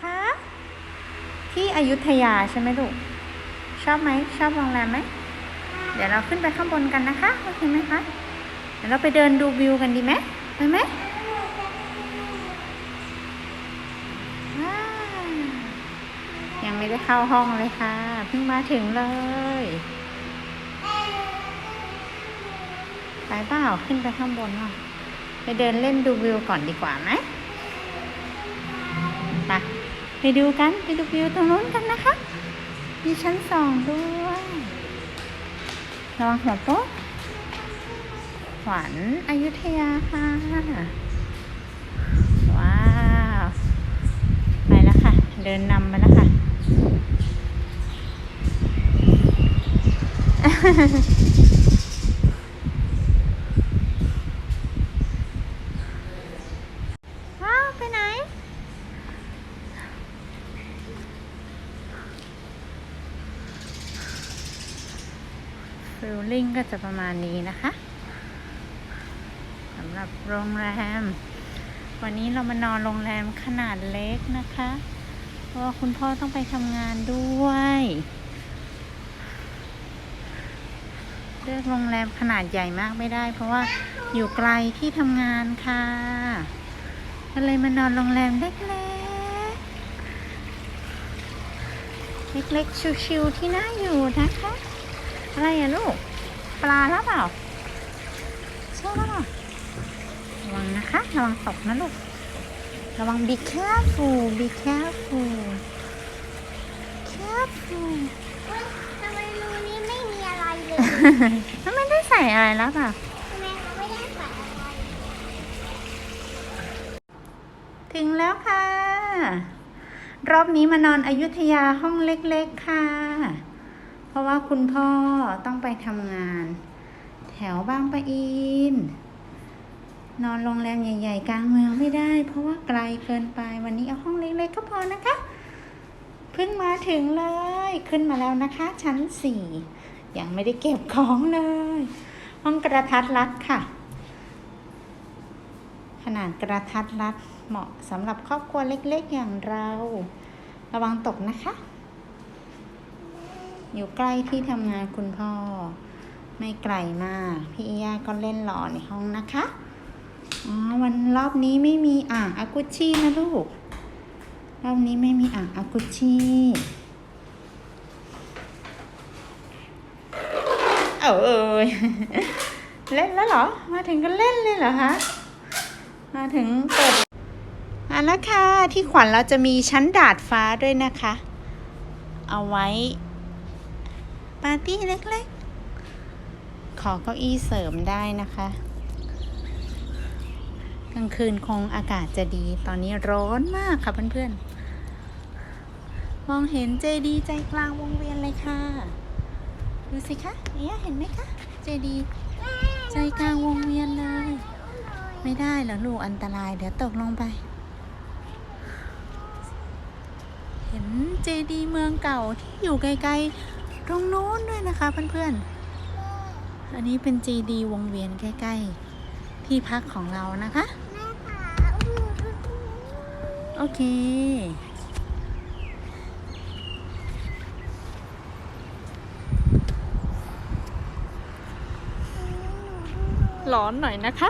คะ ที่อยุธยาใช่ไหมลูก ชอบไหม ชอบโรงแรมไหม เดี๋ยวเราขึ้นไปข้างบนกันนะคะ โอเคไหมคะ เดี๋ยวเราไปเดินดูวิวกันดีไหมไปไหมยังไม่ได้เข้าห้องเลยค่ะ เพิ่งมาถึงเลย ไปเปล่าขึ้นไปข้างบนเนาะไปเดินเล่นดูวิวก่อนดีกว่าไหมไป ไปดูกัน ไปดูวิวตรงนู้นกันนะคะ มีชั้นสองด้วยระวังหัวโป๊ะขวัญอยุธยาค่ะ ว้าว ไปแล้วค่ะ เดินนำมาแล้วค่ะว้า ไปไหน ฟิลลิ่งก็จะประมาณนี้นะคะสำหรับโรงแรม วันนี้เรามานอนโรงแรมขนาดเล็กนะคะเพราะคุณพ่อต้องไปทำงานด้วยเลือกโรงแรมขนาดใหญ่มากไม่ได้ เพราะว่าอยู่ไกลที่ทำงานค่ะ ก็เลยมานอนโรงแรมเล็กๆ เล็กๆ ชิวๆที่น่าอยู่นะคะ อะไรอะลูก ปลาแล้วเปล่าใช่แล้วเปล่าระวังนะคะ ระวังตกนะลูก ระวัง be careful be careful careful ทำไมรูนี้ไม่มีอะไรเลยแล้วไม่ได้ใส่อะไรแล้วเปล่า ทำไมเขาไม่ได้ใส่อะไร ถึงแล้วค่ะ รอบนี้มานอนอยุธยาห้องเล็กๆค่ะ เพราะว่าคุณพ่อต้องไปทำงาน แถวบางปะอิน นอนโรงแรมใหญ่ๆ กลางเมืองไม่ได้ เพราะว่าไกลเกินไปวันนี้เอาห้องเล็กๆก็พอนะคะเพิ่งมาถึงเลยขึ้นมาแล้วนะคะ ชั้นสี่ยังไม่ได้เก็บของเลย ห้องกระทัดรัดค่ะ ขนาดกระทัดรัดเหมาะสำหรับครอบครัวเล็กๆอย่างเรา ระวังตกนะคะ อยู่ใกล้ที่ทำงานคุณพ่อ ไม่ไกลมาก พี่ย่าก็เล่นหล่อในห้องนะคะอ๋อวันรอบนี้ไม่มีอ่างอากุชินะลูก รอบนี้ไม่มีอ่างอากุชิเออเอยเล่นแล้วเหรอ มาถึงก็เล่นเลยเหรอคะ มาถึงเปิดอะแล้วค่ะที่ขวัญเราจะมีชั้นดาดฟ้าด้วยนะคะ เอาไว้ ปาร์ตี้เล็กๆ ขอเก้าอี้เสริมได้นะคะ กลางคืนคงอากาศจะดี ตอนนี้ร้อนมากค่ะเพื่อนๆ มองเห็นเจดีใจกลางวงเวียนเลยค่ะ ดูสิคะเนี่ยเห็นไหมคะเจดีใจกลางวงเวียนเลย ไม่ได้หรอลูกอันตรายเดี๋ยวตกลงไปเห็นเจดีเมืองเก่าที่อยู่ไกลๆ ตรงโน้น นะคะเพื่อนๆ อันนี้เป็นเจดีย์วงเวียนใกล้ ๆ ที่พักของเรานะคะแม่ค่ะอู้อู้อู้โอเค ร้อนหน่อยนะคะ